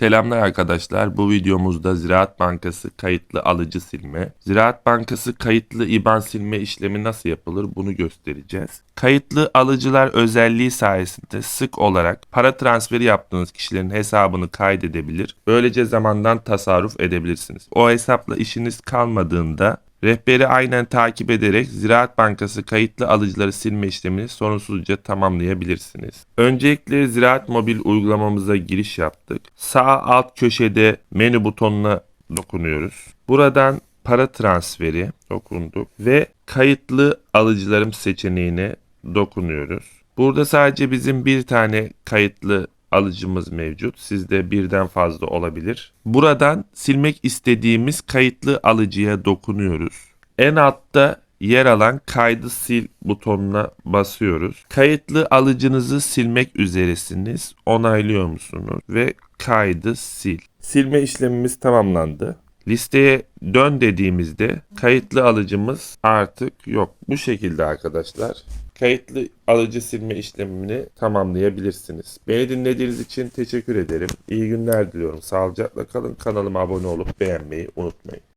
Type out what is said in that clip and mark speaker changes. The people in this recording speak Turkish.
Speaker 1: Selamlar arkadaşlar. Bu videomuzda Ziraat Bankası kayıtlı alıcı silme, Ziraat Bankası kayıtlı IBAN silme işlemi nasıl yapılır bunu göstereceğiz. Kayıtlı alıcılar özelliği sayesinde sık olarak para transferi yaptığınız kişilerin hesabını kaydedebilir. Böylece zamandan tasarruf edebilirsiniz. O hesapla işiniz kalmadığında Rehberi aynen takip ederek Ziraat Bankası kayıtlı alıcıları silme işlemini sorunsuzca tamamlayabilirsiniz. Öncelikle Ziraat Mobil uygulamamıza giriş yaptık. Sağ alt köşede menü butonuna dokunuyoruz. Buradan para transferi dokunduk ve kayıtlı alıcılarım seçeneğine dokunuyoruz. Burada sadece bizim bir tane kayıtlı alıcımız mevcut. Sizde birden fazla olabilir. Buradan silmek istediğimiz kayıtlı alıcıya dokunuyoruz. En altta yer alan kaydı sil butonuna basıyoruz. Kayıtlı alıcınızı silmek üzeresiniz. Onaylıyor musunuz? Ve kaydı sil. Silme işlemimiz tamamlandı. Listeye dön dediğimizde kayıtlı alıcımız artık yok. Bu şekilde arkadaşlar kayıtlı alıcı silme işlemini tamamlayabilirsiniz. Beni dinlediğiniz için teşekkür ederim. İyi günler diliyorum. Sağlıcakla kalın. Kanalıma abone olup beğenmeyi unutmayın.